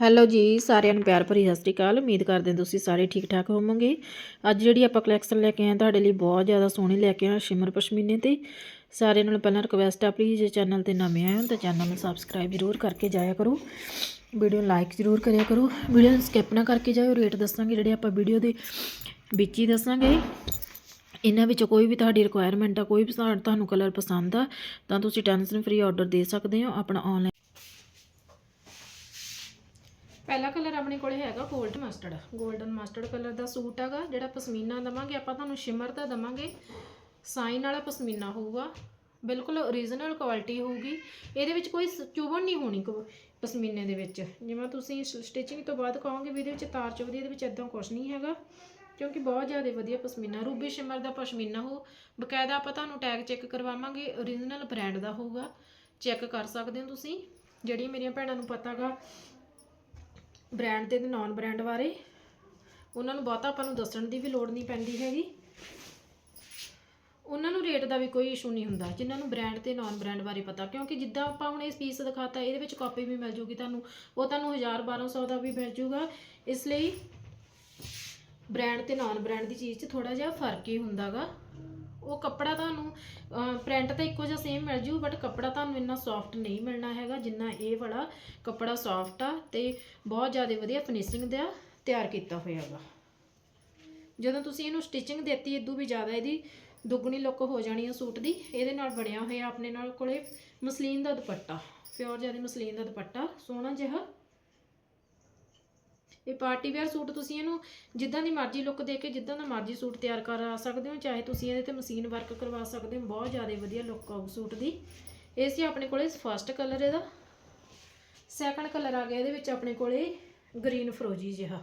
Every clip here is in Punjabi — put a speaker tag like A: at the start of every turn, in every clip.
A: ਹੈਲੋ ਜੀ, ਸਾਰਿਆਂ ਨੂੰ ਪਿਆਰ ਭਰੀ ਸਤਿ ਸ਼੍ਰੀ ਅਕਾਲ। ਉਮੀਦ ਕਰਦੇ ਹਾਂ ਤੁਸੀਂ ਸਾਰੇ ਠੀਕ ਠਾਕ ਹੋਵੋਗੇ। ਅੱਜ ਜਿਹੜੀ ਆਪਾਂ ਕਲੈਕਸ਼ਨ ਲੈ ਕੇ ਆਏ ਹਾਂ, ਤੁਹਾਡੇ ਲਈ ਬਹੁਤ ਜ਼ਿਆਦਾ ਸੋਹਣੀ ਲੈ ਕੇ ਆਏ ਹਾਂ, ਸ਼ਿਮਰ ਪਸ਼ਮੀਨੇ ਤੇ। ਸਾਰਿਆਂ ਨੂੰ ਪਹਿਲਾਂ ਰਿਕਵੈਸਟ ਆ ਪਲੀਜ਼ ਜੇ ਚੈਨਲ ਤੇ ਨਵੇਂ ਆਏ ਹੋ, ਤਾਂ ਚੈਨਲ ਨੂੰ ਸਬਸਕ੍ਰਾਈਬ ਜ਼ਰੂਰ ਕਰਕੇ ਜਾਇਆ ਕਰੋ। ਵੀਡੀਓ ਨੂੰ ਲਾਈਕ ਜ਼ਰੂਰ ਕਰਿਆ ਕਰੋ। ਵੀਡੀਓ ਨੂੰ ਸਕਿਪ ਨਾ ਕਰਕੇ ਜਾਇਓ। ਰੇਟ ਦੱਸਾਂਗੇ ਜਿਹੜੇ ਆਪਾਂ ਵੀਡੀਓ ਦੇ ਵਿੱਚ ਹੀ ਦੱਸਾਂਗੇ। ਇਹਨਾਂ ਵਿੱਚ ਕੋਈ ਵੀ ਤੁਹਾਡੀ ਰਿਕੁਆਇਰਮੈਂਟ ਆ, ਕੋਈ ਵੀ ਸਾ- ਤੁਹਾਨੂੰ ਕਲਰ ਪਸੰਦ ਆ, ਤਾਂ ਤੁਸੀਂ ਟੈਨਸ਼ਨ ਫ੍ਰੀ ਆਰਡਰ ਦੇ ਸਕਦੇ ਹੋ। ਆਪਣਾ ਆਨਲਾਈਨ ਪਹਿਲਾ ਕਲਰ ਆਪਣੇ ਕੋਲ ਹੈਗਾ 골ਡ ਮਸਟਰਡ 골ਡਨ ਮਸਟਰਡ ਕਲਰ ਦਾ ਸੂਟ ਹੈਗਾ, ਜਿਹੜਾ ਪਸ਼ਮੀਨਾ ਦਵਾਂਗੇ, ਆਪਾਂ ਤੁਹਾਨੂੰ ਸ਼ਿਮਰ ਦਾ ਦਵਾਂਗੇ। ਸਾਈਨ ਵਾਲਾ ਪਸ਼ਮੀਨਾ ਹੋਊਗਾ। ਬਿਲਕੁਲ ਓਰੀਜਨਲ ਕੁਆਲਿਟੀ ਹੋਊਗੀ। ਇਹਦੇ ਵਿੱਚ ਕੋਈ ਸ- ਚੁਭਣ ਨਹੀਂ ਹੋਣੀ ਕੋ- ਪਸ਼ਮੀਨੇ ਦੇ ਵਿੱਚ। ਜਿਵੇਂ ਤੁਸੀਂ ਸਟਿਚਿੰਗ ਤੋਂ ਬਾਅਦ ਕਹੋਗੇ ਵੀ ਇਹਦੇ ਵਿੱਚ ਤਾਰ ਚੁਭਦੀ ਇਹਦੇ ਵਿੱਚ ਇਦਾਂ ਕੁਝ ਨਹੀਂ ਹੈਗਾ। ਕਿਉਂਕਿ ਬਹੁਤ ਜ਼ਿਆਦਾ ਵਧੀਆ ਪਸ਼ਮੀਨਾ, ਰੂਬੀ ਸ਼ਿਮਰ ਦਾ ਪਸ਼ਮੀਨਾ ਹੋ। ਬਕਾਇਦਾ ਆਪਾਂ ਤੁਹਾਨੂੰ ਟੈਗ ਚੈੱਕ ਕਰਵਾਵਾਂਗੇ ਓਰੀਜਨਲ ਬ੍ਰਾਂਡ ਦਾ ਹੋਊਗਾ। ਚੈੱਕ ਕਰ ਸਕਦੇ ਹੋ ਤੁਸੀਂ। ਜਿਹੜੀਆਂ ਮੇਰੀਆਂ ਭੈਣਾਂ ਨੂੰ ਪਤਾਗਾ ਬ੍ਰਾਂਡ ਤੇ ਨਾਨ ਬ੍ਰਾਂਡ ਬਾਰੇ। ਉਹਨਾਂ ਨੂੰ ਬਹੁਤਾ ਆਪਾਂ ਨੂੰ ਦੱਸਣ ਦੀ ਵੀ ਲੋੜ ਨਹੀਂ ਪੈਂਦੀ ਹੈਗੀ। ਉਹਨਾਂ ਨੂੰ ਰੇਟ ਦਾ ਵੀ ਕੋਈ ਇਸ਼ੂ ਨਹੀਂ ਹੁੰਦਾ, ਜਿਨ੍ਹਾਂ ਨੂੰ ਬ੍ਰਾਂਡ ਤੇ ਨਾਨ ਬ੍ਰਾਂਡ ਬਾਰੇ ਪਤਾ। ਕਿਉਂਕਿ ਜਿੱਦਾਂ ਆਪਾਂ ਹੁਣ ਇਸ ਪੀਸ ਦਿਖਾਤਾ, ਇਹਦੇ ਵਿੱਚ ਕਾਪੀ ਵੀ ਮਿਲ ਜੂਗੀ ਤੁਹਾਨੂੰ। ਉਹ ਤੁਹਾਨੂੰ 1000 1200 ਦਾ ਵੀ ਮਿਲ ਜੂਗਾ। ਇਸ ਲਈ ਬ੍ਰਾਂਡ ਤੇ ਨਾਨ ਬ੍ਰਾਂਡ ਦੀ ਚੀਜ਼ 'ਚ ਥੋੜਾ ਜਿਹਾ ਫ਼ਰਕ ਹੀ ਹੁੰਦਾਗਾ। ਉਹ ਕੱਪੜਾ ਤੁਹਾਨੂੰ ਪ੍ਰਿੰਟ ਤਾਂ ਇੱਕੋ ਜਿਹਾ ਸੇਮ ਮਿਲ ਜੂ ਬਟ ਕੱਪੜਾ ਤੁਹਾਨੂੰ ਇੰਨਾ ਸੌਫਟ ਨਹੀਂ ਮਿਲਣਾ ਹੈਗਾ, ਜਿੰਨਾ ਇਹ ਵਾਲਾ ਕੱਪੜਾ ਸੌਫਟ ਆ ਤੇ ਬਹੁਤ ਜ਼ਿਆਦਾ ਵਧੀਆ ਫਿਨਿਸ਼ਿੰਗ ਦਾ ਤਿਆਰ ਕੀਤਾ ਹੋਇਆ ਹੈਗਾ। ਜਦੋਂ ਤੁਸੀਂ ਇਹਨੂੰ ਸਟਿਚਿੰਗ ਦਿੱਤੀ ਇਦੋਂ ਵੀ ਜ਼ਿਆਦਾ ਇਹਦੀ ਦੁੱਗਣੀ ਲੁੱਕ ਹੋ ਜਾਣੀ ਹੈ ਸੂਟ ਦੀ, ਇਹਦੇ ਨਾਲ ਬਣਿਆ ਹੋਇਆ ਆਪਣੇ ਨਾਲ ਕੋਲੇ ਮਸਲੀਨ ਦਾ ਦੁਪੱਟਾ ਪਿਓਰ ਜ਼ਿਆਦਾ ਮਸਲੀਨ ਦਾ ਦੁਪੱਟਾ, ਸੋਹਣਾ ਜਿਹਾ ਇਹ ਪਾਰਟੀ ਵੇਅਰ ਸੂਟ ਤੁਸੀਂ ਇਹਨੂੰ ਜਿੱਦਾਂ ਦੀ ਮਰਜ਼ੀ ਲੁੱਕ ਦੇ ਕੇ, ਜਿੱਦਾਂ ਦਾ ਮਰਜ਼ੀ ਸੂਟ ਤਿਆਰ ਕਰਾ ਸਕਦੇ ਹੋ, ਚਾਹੇ ਤੁਸੀਂ ਇਹਦੇ ਤੇ ਮਸ਼ੀਨ ਵਰਕ ਕਰਵਾ ਸਕਦੇ ਹੋ, ਬਹੁਤ ਜ਼ਿਆਦਾ ਵਧੀਆ ਲੁੱਕ ਆਊ ਸੂਟ ਦੀ। ਇਹ ਸੀ ਆਪਣੇ ਕੋਲੇ ਫਸਟ ਕਲਰ ਇਹਦਾ। ਸੈਕੰਡ ਕਲਰ ਆ ਗਿਆ ਇਹਦੇ ਵਿੱਚ ਆਪਣੇ ਕੋਲੇ ਗ੍ਰੀਨ ਫਰੋਜੀ ਜਿਹਾ।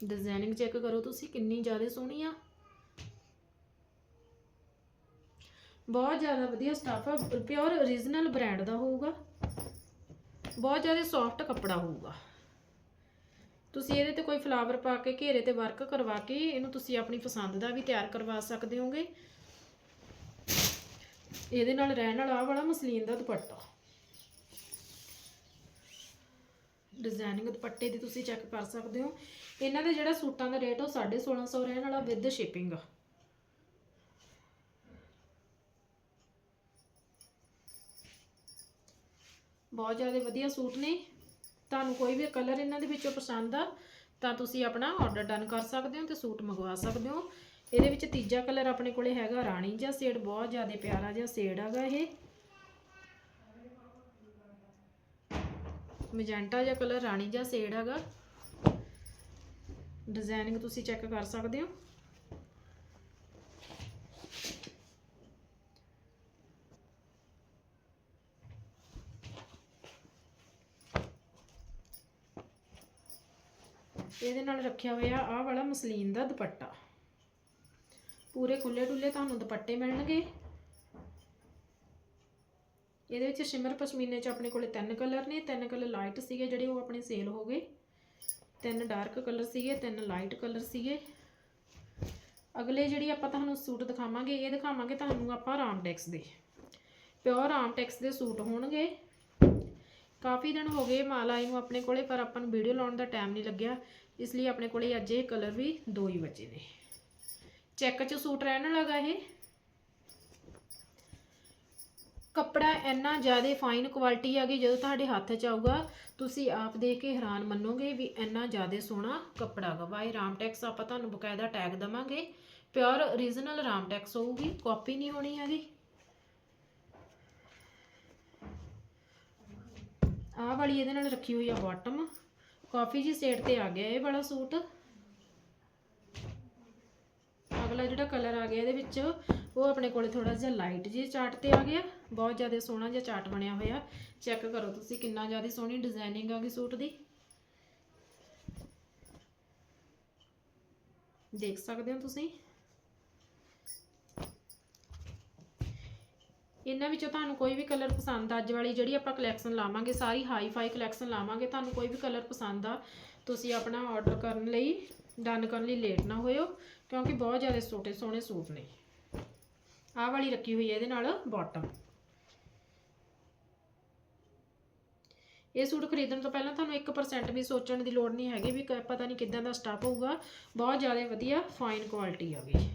A: ਡਿਜ਼ਾਈਨਿੰਗ ਚੈੱਕ ਕਰੋ ਤੁਸੀਂ, ਕਿੰਨੀ ਜ਼ਿਆਦਾ ਸੋਹਣੀ ਆ। ਬਹੁਤ ਜ਼ਿਆਦਾ ਵਧੀਆ ਸਟਾਫ ਆ ਪਿਓਰ origignal ਬ੍ਰਾਂਡ ਦਾ ਹੋਊਗਾ। ਬਹੁਤ ਜ਼ਿਆਦਾ ਸੌਫਟ ਕੱਪੜਾ ਹੋਊਗਾ। ਤੁਸੀਂ ਇਹਦੇ ਤੇ ਕੋਈ ਫਲਾਵਰ ਪਾ ਕੇ ਘੇਰੇ ਤੇ ਵਰਕ ਕਰਵਾ ਕੇ ਇਹਨੂੰ ਤੁਸੀਂ ਆਪਣੀ ਪਸੰਦ ਦਾ ਵੀ ਤਿਆਰ ਕਰਵਾ ਸਕਦੇ ਹੋਗੇ। ਇਹਦੇ ਨਾਲ ਰਹਿਣ ਵਾਲਾ ਵਾਲਾ ਮਸਲੀਨ ਦਾ ਦੁਪੱਟਾ। ਡਿਜ਼ਾਈਨਿੰਗ ਦੁਪੱਟੇ ਦੀ ਤੁਸੀਂ ਚੈੱਕ ਕਰ ਸਕਦੇ ਹੋ। ਇਹਨਾਂ ਦੇ ਜਿਹੜਾ ਸੂਟਾਂ ਦਾ ਰੇਟ ਉਹ 1650 ਰਹਿਣ ਵਾਲਾ ਵਿਦ ਸ਼ਿਪਿੰਗ ਬਹੁਤ ਜ਼ਿਆਦਾ ਵਧੀਆ ਸੂਟ ਨੇ। ਤੁਹਾਨੂੰ ਕੋਈ ਵੀ ਕਲਰ ਇਹਨਾਂ ਦੇ ਵਿੱਚੋਂ ਪਸੰਦ ਆ, ਤਾਂ ਤੁਸੀਂ ਆਪਣਾ ਆਰਡਰ ਡਨ ਕਰ ਸਕਦੇ ਹੋ ਤੇ ਸੂਟ ਮੰਗਵਾ ਸਕਦੇ ਹੋ। ਇਹਦੇ ਵਿੱਚ ਤੀਜਾ ਕਲਰ ਆਪਣੇ ਕੋਲੇ ਹੈਗਾ ਰਾਣੀ ਜਿਹਾ ਸ਼ੇਡ, ਬਹੁਤ ਜ਼ਿਆਦਾ ਪਿਆਰਾ ਜਿਹਾ ਸ਼ੇਡ ਹੈਗਾ ਇਹ। ਮੈਜੈਂਟਾ ਜਿਹਾ ਕਲਰ ਰਾਣੀ ਜਿਹਾ ਸ਼ੇਡ ਹੈਗਾ। ਡਿਜ਼ਾਈਨਿੰਗ ਤੁਸੀਂ ਚੈੱਕ ਕਰ ਸਕਦੇ ਹੋ। ਇਹਦੇ ਨਾਲ ਰੱਖਿਆ ਹੋਇਆ ਆਹ ਵਾਲਾ ਮਸਲੀਨ ਦਾ ਦੁਪੱਟਾ। ਪੂਰੇ ਖੁੱਲੇ ਡੁੱਲੇ ਤੁਹਾਨੂੰ ਦੁਪੱਟੇ ਮਿਲਣਗੇ। ਇਹਦੇ ਵਿੱਚ ਸ਼ਿਮਰ ਪਸ਼ਮੀਨੇ 'ਚ ਆਪਣੇ ਕੋਲੇ ਤਿੰਨ ਕਲਰ ਨੇ। ਤਿੰਨ ਕਲਰ ਲਾਈਟ ਸੀਗੇ ਜਿਹੜੇ ਉਹ ਆਪਣੇ ਸੇਲ ਹੋ ਗਏ। ਤਿੰਨ ਡਾਰਕ ਕਲਰ ਸੀਗੇ, ਤਿੰਨ ਲਾਈਟ ਕਲਰ ਸੀਗੇ। ਅਗਲੇ ਜਿਹੜੀ ਆਪਾਂ ਤੁਹਾਨੂੰ ਸੂਟ ਦਿਖਾਵਾਂਗੇ, ਇਹ ਦਿਖਾਵਾਂਗੇ ਤੁਹਾਨੂੰ ਆਪਾਂ ਰਾਮਟੈਕਸ ਦੇ। ਪਿਓਰ ਰਾਮਟੈਕਸ ਦੇ ਸੂਟ ਹੋਣਗੇ। ਕਾਫੀ ਦਿਨ ਹੋ ਗਏ ਮਾਲ ਆਈ ਨੂੰ ਆਪਣੇ ਕੋਲੇ, ਪਰ ਆਪਾਂ ਨੂੰ ਵੀਡੀਓ ਲਾਉਣ ਦਾ ਟਾਈਮ ਨਹੀਂ ਲੱਗਿਆ। ਇਸ ਲਈ ਆਪਣੇ ਕੋਲੇ ਅੱਜ ਇਹ ਕਲਰ ਵੀ ਦੋ ਹੀ ਬਚੇ ਨੇ। ਚੈੱਕ 'ਚ ਸੂਟ ਰਹਿਣ ਲੱਗਾ ਇਹ। ਕੱਪੜਾ ਇੰਨਾ ਜ਼ਿਆਦਾ ਫਾਈਨ ਕੁਆਲਿਟੀ ਹੈਗੀ ਜਦੋਂ ਤੁਹਾਡੇ ਹੱਥ 'ਚ ਆਊਗਾ, ਤੁਸੀਂ ਆਪ ਦੇਖ ਕੇ ਹੈਰਾਨ ਮੰਨੋਗੇ ਵੀ ਇੰਨਾ ਜ਼ਿਆਦਾ ਸੋਹਣਾ ਕੱਪੜਾ ਹੈਗਾ ਬਾਈ ਰਾਮਟੈਕਸ ਆਪਾਂ ਤੁਹਾਨੂੰ ਬਕਾਇਦਾ ਟੈਗ ਦਵਾਂਗੇ। ਪਿਓਰ origignal ਰਾਮਟੈਕਸ ਹੋਊਗੀ ਕਾਪੀ ਨਹੀਂ ਹੋਣੀ ਹੈਗੀ। ਆਹ ਵਾਲੀ ਇਹਦੇ ਨਾਲ ਰੱਖੀ ਹੋਈ ਆ ਬਾਟਮ ਕਾਫੀ ਜੀ ਸੇਟ ਤੇ ਆ ਗਿਆ ਇਹ ਵਾਲਾ ਸੂਟ। ਅਗਲਾ ਜਿਹੜਾ ਕਲਰ ਆ ਗਿਆ ਇਹਦੇ ਵਿੱਚ, ਉਹ ਆਪਣੇ ਕੋਲੇ ਥੋੜਾ ਜਿਹਾ ਲਾਈਟ ਜਿਹਾ ਚਾਟ ਤੇ ਆ ਗਿਆ। ਬਹੁਤ ਜ਼ਿਆਦਾ ਸੋਹਣਾ ਜਿਹਾ ਚਾਟ ਬਣਿਆ ਹੋਇਆ। ਚੈੱਕ ਕਰੋ ਤੁਸੀਂ ਕਿੰਨਾ ਜ਼ਿਆਦਾ ਸੋਹਣੀ ਡਿਜ਼ਾਈਨਿੰਗ ਆ ਗਈ ਸੂਟ ਦੀ। ਦੇਖ ਸਕਦੇ ਹੋ ਤੁਸੀਂ? ਇਹਨਾਂ ਵਿੱਚੋਂ ਤੁਹਾਨੂੰ ਕੋਈ ਵੀ ਕਲਰ ਪਸੰਦ ਅੱਜ ਵਾਲੀ ਜਿਹੜੀ ਆਪਾਂ ਕਲੈਕਸ਼ਨ ਲਾਵਾਂਗੇ, ਸਾਰੀ ਹਾਈ ਫਾਈ ਕਲੈਕਸ਼ਨ ਲਾਵਾਂਗੇ, ਤੁਹਾਨੂੰ ਕੋਈ ਵੀ ਕਲਰ ਪਸੰਦ ਆ, ਤੁਸੀਂ ਆਪਣਾ ਆਰਡਰ ਕਰਨ ਲਈ ਡਨ ਕਰਨ ਲਈ ਲੇਟ ਨਾ ਹੋਇਓ, ਕਿਉਂਕਿ ਬਹੁਤ ਜ਼ਿਆਦਾ ਛੋਟੇ ਸੋਹਣੇ ਸੂਟ ਨੇ। ਆਹ ਵਾਲੀ ਰੱਖੀ ਹੋਈ ਹੈ ਇਹਦੇ ਨਾਲ ਬਾਟਮ ਇਹ ਸੂਟ ਖਰੀਦਣ ਤੋਂ ਪਹਿਲਾਂ ਤੁਹਾਨੂੰ 1% ਵੀ ਸੋਚਣ ਦੀ ਲੋੜ ਨਹੀਂ ਹੈਗੀ ਵੀ ਕ- ਪਤਾ ਨਹੀਂ ਕਿੱਦਾਂ ਦਾ ਸਟਾਫ ਹੋਊਗਾ। ਬਹੁਤ ਜ਼ਿਆਦਾ ਵਧੀਆ ਫਾਈਨ ਕੁਆਲਿਟੀ ਆ ਗਈ।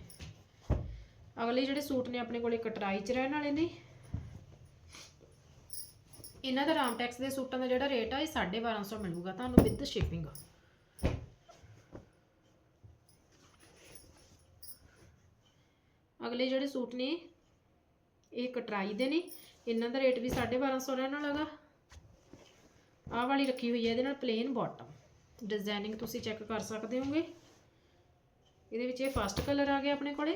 A: ਅਗਲੇ ਜਿਹੜੇ ਸੂਟ ਨੇ ਆਪਣੇ ਕੋਲੇ ਕਟਰਾਈ ਚ ਰਹਿਣ ਵਾਲੇ ਨੇ। ਇਹਨਾਂ ਦਾ ਰਾਮਟੈਕਸ ਦੇ ਸੂਟਾਂ ਦਾ ਜਿਹੜਾ ਰੇਟ ਆ, ਇਹ 1250 ਮਿਲੂਗਾ ਤੁਹਾਨੂੰ ਵਿਦ ਸ਼ਿਪਿੰਗ ਅਗਲੇ ਜਿਹੜੇ ਸੂਟ ਨੇ, ਇਹ ਕਟਰਾਈ ਦੇ ਨੇ। ਇਹਨਾਂ ਦਾ ਰੇਟ ਵੀ 1250 ਰਹਿਣ ਵਾਲਾ ਗਾ। ਆਹ ਵਾਲੀ ਰੱਖੀ ਹੋਈ ਹੈ, ਇਹਦੇ ਨਾਲ ਪਲੇਨ ਬਾਟਮ ਡਿਜ਼ਾਈਨਿੰਗ ਤੁਸੀਂ ਚੈੱਕ ਕਰ ਸਕਦੇ ਹੋਗੇ। ਇਹਦੇ ਵਿੱਚ ਇਹ ਫਸਟ ਕਲਰ ਆ ਗਿਆ ਆਪਣੇ ਕੋਲੇ।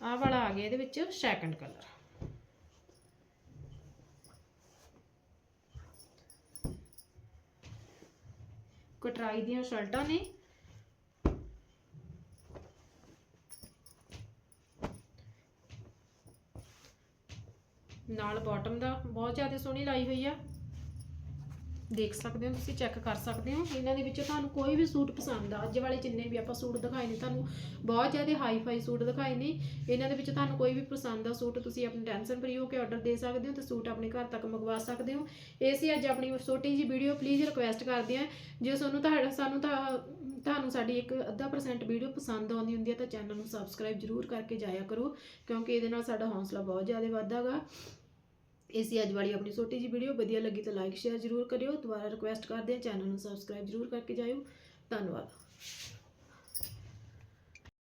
A: ਆਹ ਵਾਲਾ ਆ ਗਿਆ ਇਹਦੇ ਵਿੱਚ ਸੈਕੰਡ ਕਲਰ ਕਟਰਾਈ ਦੀਆਂ ਸ਼ਰਟਾਂ ਨੇ। ਨਾਲ ਬਾਟਮ ਦਾ ਬਹੁਤ ਜ਼ਿਆਦਾ ਸੋਹਣੀ ਲਾਈ ਹੋਈ ਆ। ਦੇਖ ਸਕਦੇ ਹੋ ਤੁਸੀਂ ਚੈੱਕ ਕਰ ਸਕਦੇ ਹੋ। ਇਹਨਾਂ ਦੇ ਵਿੱਚੋਂ ਤੁਹਾਨੂੰ ਕੋਈ ਵੀ ਸੂਟ ਪਸੰਦ ਆ, ਅੱਜ ਵਾਲੇ ਜਿੰਨੇ ਵੀ ਆਪਾਂ ਸੂਟ ਦਿਖਾਏ ਨੇ, ਤੁਹਾਨੂੰ ਬਹੁਤ ਜ਼ਿਆਦਾ ਹਾਈ ਫਾਈ ਸੂਟ ਦਿਖਾਏ ਨੇ। ਇਹਨਾਂ ਦੇ ਵਿੱਚ ਤੁਹਾਨੂੰ ਕੋਈ ਵੀ ਪਸੰਦ ਆ ਸੂਟ, ਤੁਸੀਂ ਆਪਣੀ ਟੈਨਸ਼ਨ ਫਰੀ ਹੋ ਕੇ ਆਰਡਰ ਦੇ ਸਕਦੇ ਹੋ ਤੇ ਸੂਟ ਆਪਣੇ ਘਰ ਤੱਕ ਮੰਗਵਾ ਸਕਦੇ ਹੋ। ਇਹ ਸੀ ਅੱਜ ਆਪਣੀ ਛੋਟੀ ਜੀ ਵੀਡੀਓ ਪਲੀਜ਼ ਰਿਕੁਐਸਟ ਕਰਦੇ ਆ ਜੇ ਤੁਹਾਨੂੰ ਤੁਹਾਡਾ, ਸਾਨੂੰ ਤਾਂ, ਤੁਹਾਨੂੰ ਸਾਡੀ ਇੱਕ ਅੱਧਾ ਪਰਸੈਂਟ ਵੀਡੀਓ ਪਸੰਦ ਆਉਂਦੀ ਹੁੰਦੀ ਹੈ, ਤਾਂ ਚੈਨਲ ਨੂੰ ਸਬਸਕ੍ਰਾਈਬ ਜ਼ਰੂਰ ਕਰਕੇ ਜਾਇਆ ਕਰੋ, ਕਿਉਂਕਿ ਇਹਦੇ ਨਾਲ ਸਾਡਾ ਹੌਸਲਾ ਬਹੁਤ ਜ਼ਿਆਦਾ ਵਧਦਾਗਾ ਇਹ ਸੀ ਅੱਜ ਵਾਲੀ ਆਪਣੀ ਛੋਟੀ ਜੀ ਵੀਡੀਓ ਵਧੀਆ ਲੱਗੀ ਤਾਂ ਲਾਈਕ ਸ਼ੇਅਰ ਜ਼ਰੂਰ ਕਰਿਓ। ਦੁਬਾਰਾ ਰਿਕੁਐਸਟ ਕਰਦੇ ਹਾਂ, ਚੈਨਲ ਨੂੰ ਸਬਸਕ੍ਰਾਈਬ ਜ਼ਰੂਰ ਕਰਕੇ ਜਾਇਓ। ਧੰਨਵਾਦ।